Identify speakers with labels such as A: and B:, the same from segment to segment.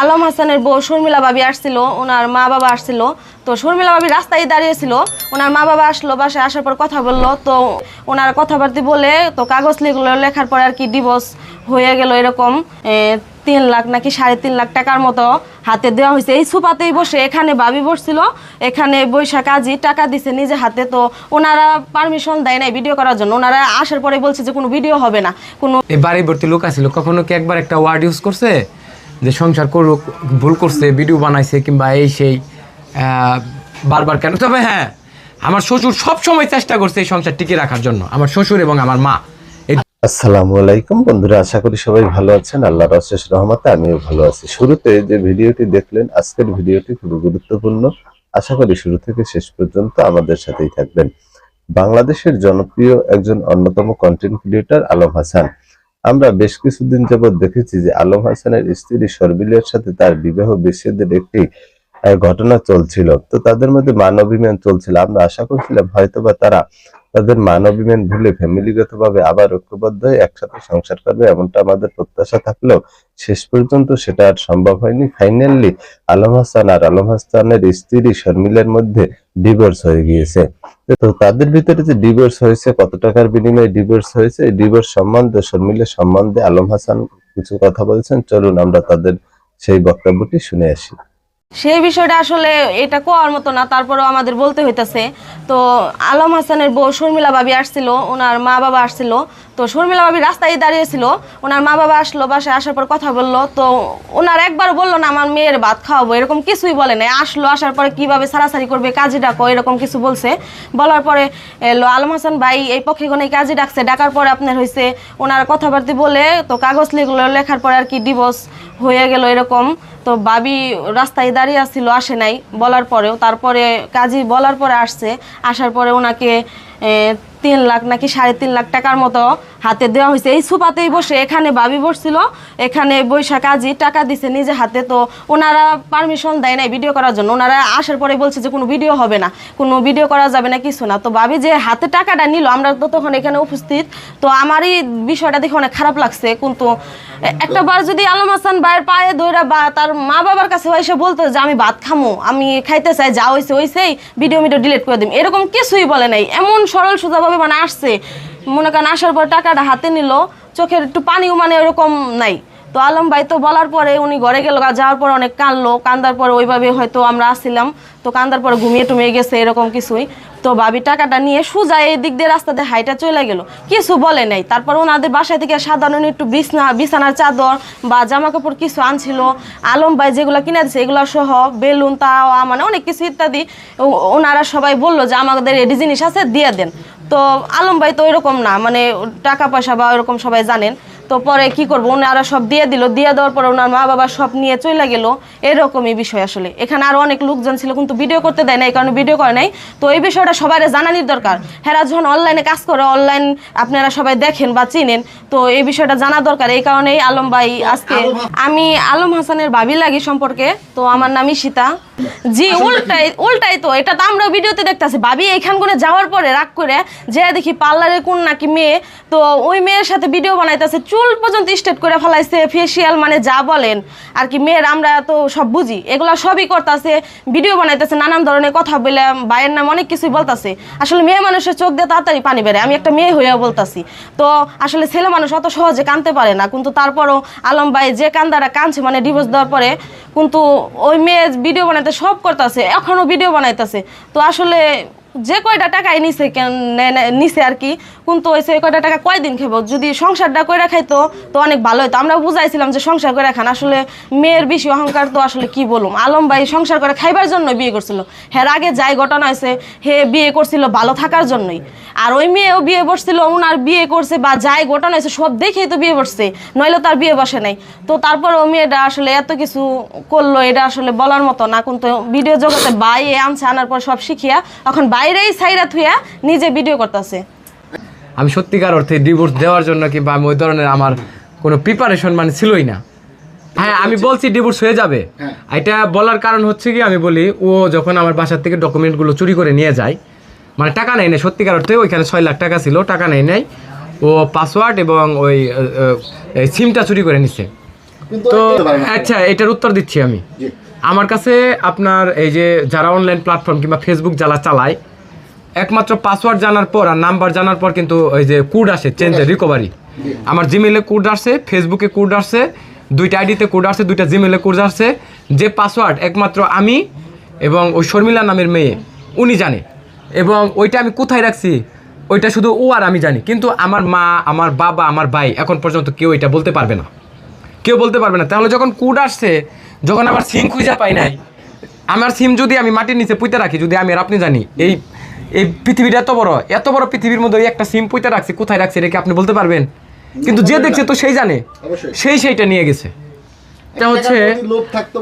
A: আলম হাসানের বউ শর্মিলা ভাবি আসছিল, ওনার মা বাবা আসছিল। তো শর্মিলা ভাবি রাস্তায় দাঁড়িয়েছিল, ওনার মা বাবা আসলো, বাসায় আসার পর কথা বলল। তো ওনার কথাবার্তি বলে, তো কাগজ লিখলো, লেখার পরে আর কি ডিভোর্স হয়ে গেল এরকম। তিন লাখ নাকি সাড়ে তিন লাখ টাকার মতো হাতে দেওয়া হয়েছে। এই সুপাতেই বসে, এখানে বাবি বসছিল, এখানে বৈশাখ কাজী টাকা দিছে নিজে হাতে। তো ওনারা পারমিশন দেয় নাই ভিডিও করার জন্য। ওনারা আসার পরে বলছে যে কোনো ভিডিও হবে না। কোনো
B: এই বাড়ি ভর্তি লোক আছিল, কখনো কি একবার একটা ওয়ার্ড ইউজ করছে? যে সংসার করুক, ভুল করছে ভিডিও বানাইছে কিংবা এই সেই বারবার কেন? তবে হ্যাঁ আমার শ্বশুর সব সময় চেষ্টা করছে এই সংসার টিকে রাখার জন্য, আমার শ্বশুর এবং আমার মা।
C: আসসালামু আলাইকুম বন্ধুরা, আশা করি সবাই ভালো আছেন, আল্লাহর অশেষ রহমতে আমিও ভালো আছি। শুরুতে যে ভিডিওটি দেখলেন, আজকের ভিডিওটি খুবই গুরুত্বপূর্ণ। আশা করি শুরু থেকে শেষ পর্যন্ত আমাদের সাথেই থাকবেন। বাংলাদেশের জনপ্রিয় একজন অন্যতম কন্টেন্ট ক্রিয়েটর আলম হাসান। আমরা বেশ কিছুদিন যাবৎ দেখেছি যে আলম হাসানের স্ত্রী সরবিলের সাথে তার বিবাহ বিচ্ছেদের একটি ঘটনা চলছিল। তো তাদের মধ্যে মান অভিমান চলছিল। আমরা আশা করছিলাম হয়তোবা তারা তাদের মান অভিমান ভুলে ফ্যামিলিগতভাবে আবার ঐক্যবদ্ধ হয়ে একসাথে সংসার করবে এমনটা আমাদের প্রত্যাশা থাকলেও শেষ পর্যন্ত সেটা আর সম্ভব হয়নি। ফাইনালি আলম হাসান আর আলম হাসানের স্ত্রী শর্মিলার মধ্যে ডিভোর্স হয়ে গিয়েছে। তো তাদের ভিতরে যে ডিভোর্স হয়েছে, কত টাকার বিনিময়ে ডিভোর্স হয়েছে, এই ডিভোর্স সম্বন্ধে, শর্মিলার সম্বন্ধে আলম হাসান কিছু কথা বলছেন। চলুন আমরা তাদের সেই বক্তব্যটি শুনে আসি।
A: সেই বিষয়টা আসলে এটা কোয়ার মতো না, তারপরেও আমাদের বলতে হইতাছে। তো আলম হাসানের বউ শর্মিলা ভাবি আসছিল, ওনার মা বাবা আসছিল। তো শর্মিলা ভাবি রাস্তায় দাঁড়িয়েছিল, ওনার মা বাবা আসলো, বাসায় আসার পর কথা বলল। তো ওনার একবার বলল না, আমার মেয়ের ভাত খাওয়াবো। এরকম কিছুই বলে নাই। আসলো, আসার পরে কীভাবে সারাসারি করবে, কাজে ডাকো, এরকম কিছু বলছে। বলার পরে এলো, আলম হাসান ভাই, এই পক্ষে কোনো কাজে ডাকছে, ডাকার পরে আপনার হয়েছে ওনার কথাবার্তি বলে, তো কাগজ লিখলো, লেখার পরে আর কি ডিভোর্স হয়ে গেল এরকম। তো বাবি রাস্তায় দাঁড়িয়ে আসছিল, আসে নাই বলার পরেও। তারপরে কাজী বলার পরে আসছে, আসার পরে ওনাকে তিন লাখ নাকি সাড়ে তিন লাখ টাকার মতো হাতে দেওয়া হয়েছে। এই সুপাতেই বসে এখানে বাবি বসছিল। এখানে বৈশাখ কাজী টাকা দিছে নিজে হাতে। তো ওনারা পারমিশন দেয় নাই ভিডিও করার জন্য। ওনারা আসার পরে বলছে যে, কোনো ভিডিও হবে না। কোনো ভিডিও করা যাবে না, কিছু না। তো বাবি যে হাতে টাকাটা নিল, আমরা তো তখন এখানে উপস্থিত। তো আমারই বিষয়টা দেখে অনেক খারাপ লাগছে। কিন্তু একটা বার যদি আলম হাসান ভাইয়ের পায়ে ধইরা বা তার মা বাবার কাছে এসে বলতো যে, আমি ভাত খামো, আমি খাইতে চাই, যা হয়েছে হয়েছেই ভিডিও মিডিও ডিলিট করে দিম। এরকম কিছুই বলে নাই। এমন সরল সোজাভাবে মানে আসছে। মনে করেন আসার পর টাকাটা হাতে নিল, চোখের একটু পানিও মানে ওরকম নাই। তো আলম ভাই তো বলার পরে উনি ঘরে গেল যাওয়ার পর অনেক কানলো কান্দার পরে ওইভাবে হয়তো আমরা আসছিলাম। তো কান্দার পরে ঘুমিয়ে টুমিয়ে গেছে, এরকম কিছুই। তো ভাবি টাকাটা নিয়ে সোজা এই দিক দিয়ে রাস্তাতে হাইটা চলে গেল। কিছু বলে নাই। তারপর ওনাদের বাসায় থেকে সাধারণ একটু বিছনা, বিছানার চাদর বা জামা কাপড় কিছু আনছিল। আলম ভাই যেগুলো কিনে দিচ্ছে এগুলো সহ বেলুন, তাওয়া মানে অনেক কিছু ইত্যাদি ওনারা সবাই বলল যে আমাদের এডি জিনিস আছে, দিয়ে দেন। তো আলম ভাই তো ওইরকম না মানে টাকা পয়সা বা ওইরকম সবাই জানেন। তো পরে কি করব? ওনারা সব দিয়ে দিল। দিয়ে দেওয়ার পরে ওনার মা বাবা সব নিয়ে চলে গেল। এরকমই বিষয় আসলে। এখানে আরও অনেক লোকজন ছিল কিন্তু ভিডিও করতে দেয় না এই কারণে ভিডিও করে নাই। তো এই বিষয়টা সবাই জানানির দরকার। হেরা যখন অনলাইনে কাজ করে অনলাইন আপনারা সবাই দেখেন বা চিনেন তো এই বিষয়টা জানা দরকার। এই কারণেই আলম ভাই আজকে আমি আলম হাসানের ভাবি লাগি সম্পর্কে। তো আমার নাম ঈশিতা। জি উল্টাই উল্টাই তো এটা তো আমরা ভিডিওতে দেখতেছি। ভাবি এইখান করে যাওয়ার পরে রাগ করে যে দেখি পার্লারে কোন নাকি মেয়ে তো ওই মেয়ের সাথে ভিডিও বানাইতেছে চুল পর্যন্ত স্টেট করে ফেলাইছে ফেসিয়াল মানে যা বলেন। আর কি মেয়ের আমরা তো সব বুঝি। এগুলো সবই করতেছে ভিডিও বানাইতেছে নানান ধরনের কথা বলে ভাইয়ের নাম অনেক কিছুই বলতাছে। আসলে মেয়ে মানুষের চোখ দিয়ে তাড়াতাড়ি পানি বেড়ে আমি একটা মেয়ে হইয়া বলতাছি। তো আসলে ছেলে মানুষ অত সহজে কানতে পারে না কিন্তু তারপরও আলম ভাই যে কান্দারা কানছে মানে ডিভোর্স দেওয়ার পরে কিন্তু ওই মেয়ে ভিডিও বানাইতে সব করতেছে এখনও ভিডিও বানাইতেছে। তো আসলে যে কয়টা টাকাই নিছে নিছে আর কি? কিন্তু ওই সে কয়টা টাকা কয়দিন খাব? যদি সংসারটা কইরা খাইতো, তো অনেক ভালো হতো আমরা বুঝাইছিলাম যে সংসার করে খান, আসলে মেয়ের বেশি অহংকার তো আসলে কি বলুম? আলম ভাই সংসার করে খাইবার জন্য বিয়ে করছিল। হের আগে যাই ঘটনা হয়েছে হে বিয়ে করছিল ভালো থাকার জন্যই। আর ওই মেয়েও বিয়ে বসছিল ওনার বিয়ে করছে বা যাই ঘটনা হয়েছে সব দেখেই তো বিয়ে বসছে নইলে তার বিয়ে বসে নাই। তো তারপর ও মেয়েটা আসলে এত কিছু করল, এটা আসলে বলার মতো না। কিন্তু ভিডিও জগতে বাইরে আনছে, আনার পর সব শিখিয়া, এখন বাইরেই সাইরা থুইয়া নিজে ভিডিও করতেছে।
B: আমি সত্যিকার অর্থে ডিভোর্স দেওয়ার জন্য কিংবা আমি ওই ধরনের আমার কোনো প্রিপারেশন মানে ছিলই না। হ্যাঁ আমি বলছি ডিভোর্স হয়ে যাবে। এটা বলার কারণ হচ্ছে কি আমি বলি ও যখন আমার বাসার থেকে ডকুমেন্টগুলো চুরি করে নিয়ে যায় মানে টাকা নেই না সত্যিকার অর্থে ওইখানে ছয় লাখ টাকা ছিল টাকা নেই নাই ও পাসওয়ার্ড এবং ওই সিমটা চুরি করে নিছে। তো। আচ্ছা এটার উত্তর দিচ্ছি আমি। আমার কাছে আপনার এই যে যারা অনলাইন প্ল্যাটফর্ম কিংবা ফেসবুক যারা চালায় একমাত্র পাসওয়ার্ড জানার পর আর নাম্বার জানার পর কিন্তু ওই যে কোড আসে চেঞ্জের রিকভারি আমার জিমেলে কোড আসছে ফেসবুকে কোড আসছে দুইটা আইডিতে কোড আসছে দুইটা জিমেলে কোড আসছে যে পাসওয়ার্ড একমাত্র আমি এবং ওই শর্মিলা নামের মেয়ে, উনি জানে। এবং ওইটা আমি কোথায় রাখছি? ওইটা শুধু ও আর আমি জানি। কিন্তু আমার মা, আমার বাবা, আমার ভাই এখন পর্যন্ত কেউ এটা বলতে পারবে না। কেউ বলতে পারবে না। তাহলে যখন কোড আসছে, যখন আমার সিম খুঁজে পাই নাই, আমার সিম যদি আমি মাটির নিচে পুঁতে রাখি, যদি আমি আর আপনি জানি, এই এই পৃথিবীটা এত বড় এত বড় পৃথিবীর মধ্যে ওই একটা সিম পুঁতে রাখছি কোথায় রাখছে এটা কি আপনি বলতে পারবেন? কিন্তু যে দেখছে তো সেই জানে সেই সেইটা নিয়ে গেছে। এটা হচ্ছে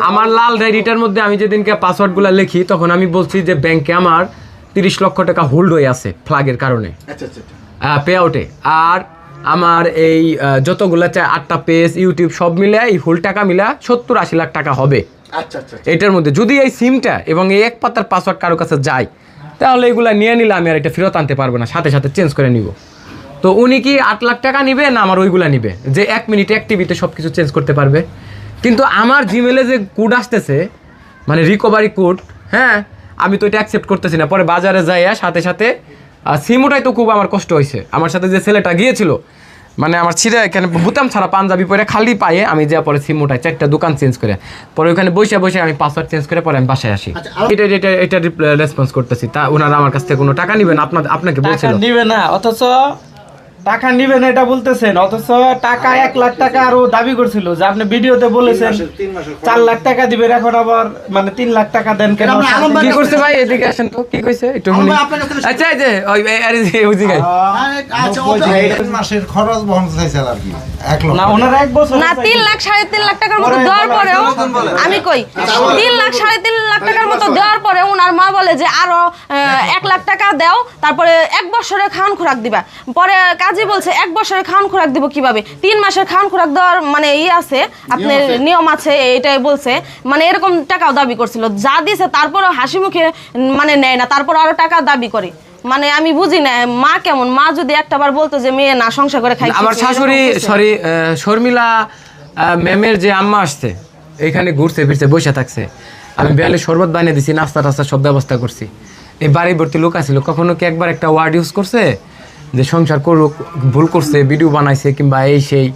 B: আমার লাল ডায়েরিটার মধ্যে আমি যেদিনকে পাসওয়ার্ডগুলো লিখি তখন আমি বলছি যে ব্যাংকে আমার তিরিশ লক্ষ টাকা হোল্ড হয়ে আছে ফ্লাগের কারণে।
D: আচ্ছা আচ্ছা আচ্ছা।
B: পে আউটে আর আমার এই যতগুলা চাই আটটা পেজ ইউটিউব সব মিলে এই ফুল টাকা মিলা সত্তর আশি লাখ টাকা হবে।
D: আচ্ছা আচ্ছা আচ্ছা।
B: এটার মধ্যে যদি এই সিমটা এবং এই এক পাতার পাসওয়ার্ড কারও কাছে যায় তাহলে এগুলো নিয়ে নিলে আমি আর এটা ফেরত আনতে পারব না, সাথে সাথে চেঞ্জ করে নিব। তো উনি কি আট লাখ টাকা নিবে না আমার ওইগুলো নিবে? যে এক মিনিটে এক টিভিতে সব কিছু চেঞ্জ করতে পারবে। কিন্তু আমার জিমেলে যে কোড আসতেছে মানে রিকভারি কোড হ্যাঁ আমি তো এটা অ্যাকসেপ্ট করতেছি না। পরে বাজারে যাইয়া সাথে সাথে সিম ওটাই তো খুব আমার কষ্ট হয়েছে আমার সাথে যে ছেলেটা গিয়েছিল মানে আমার ছিঁড়ে এখানে বুতাম ছাড়া পাঞ্জাবি পরে খালি পায়ে আমি যা পরে সিম উঠাই চারটা দোকান চেঞ্জ করে পরে ওখানে বসে বসে আমি পাসওয়ার্ড চেঞ্জ করে পরে আমি বাসায় আসি।
D: আচ্ছা,
B: এটা এটা এটা রেসপন্স করতেছি। তা ওনারা আমার কাছ থেকে কোনো টাকা নিবেন? আপনার আপনাকে বলছিল।
E: নিবে না অথচ টাকা নিবেন এটা বলতেছেন অথচ টাকা এক লাখ টাকা আরও দাবি করছিল যে আপনি ভিডিওতে বলেছেন চার লাখ টাকা দিবেন এখন আবার মানে তিন লাখ টাকা দেন কেন?
B: কি করছে ভাই এদিকে আসেন তো কি কইছে? একটু আচ্ছা এই যে ওই এই- আরে ওই দিকে
D: আচ্ছা,
F: ওই মাসের খরচ বহন চাইছিল আর কি
E: না ওনারা এক বছর
A: না তিন লাখ সাড়ে তিন লাখ টাকার মতো দেওয়ার পরেও আমি কই তিন লাখ সাড়ে তিন লাখ টাকার মতো দেওয়ার পরে ওনার মা বলে যে আরও এক লাখ টাকা দাও তারপরে এক বছরের খাওয়ান খোরাক দিবা। পরে কাজী বলছে এক বছরের খাওয়ান খোরাক দিব কীভাবে? তিন মাসের খাওয়ান খোরাক দেওয়ার মানে ই আছে আপনার নিয়ম আছে এটাই বলছে। মানে এরকম টাকাও দাবি করছিল। যা দিছে তারপরেও হাসি মুখে মানে নেয় না তারপর আরও টাকা দাবি করে। মানে আমি বুঝি না মা কেমন? মা যদি একটাবার বলতো যে মেয়ে না সংসার করে খাই
B: আমার শাশুড়ি সরি শর্মিলা ম্যামের যে আম্মা আসছে এখানে ঘুরতে ফিরছে বসে থাকছে। আমি বেলে শরবত বানিয়ে দিছি নাস্তা টাস্তা সব ব্যবস্থা করছি। এই বাড়ি ভর্তি লোক আছিল কখনো কি একবার একটা ওয়ার্ড ইউজ করছে? যে সংসার করুক ভুল করছে ভিডিও বানাইছে কিংবা এই সেই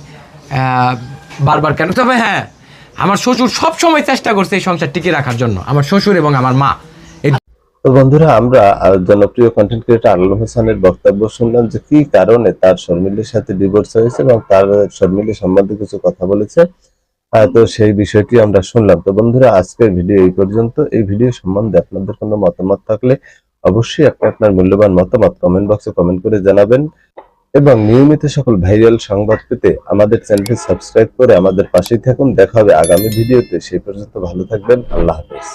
B: বারবার কেন? তবে হ্যাঁ আমার শ্বশুর সব সময় চেষ্টা করছে এই সংসার টিকিয়ে রাখার জন্য আমার শ্বশুর এবং আমার মা।
C: তো বন্ধুরা, আমরা জনপ্রিয় কন্টেন্ট ক্রিয়েটর আলম হাসানের বক্তব্য শুনলাম যে কি কারণে তার শর্মিলের সাথে ডিভোর্স হয়েছে এবং তার শর্মিলের সম্বন্ধে কিছু কথা বলেছে। তো সেই বিষয়টি আমরা শুনলাম। তো বন্ধুরা, আজকের ভিডিও এই পর্যন্ত। এই ভিডিও সম্বন্ধে আপনাদের কোনো মতামত থাকলে অবশ্যই আপনি আপনার মূল্যবান মতামত কমেন্ট বক্সে কমেন্ট করে জানাবেন এবং নিয়মিত সকল ভাইরাল সংবাদ পেতে আমাদের চ্যানেলটি সাবস্ক্রাইব করে আমাদের পাশেই থাকুন। দেখা হবে আগামী ভিডিওতে। সেই পর্যন্ত ভালো থাকবেন। আল্লাহ হাফেজ।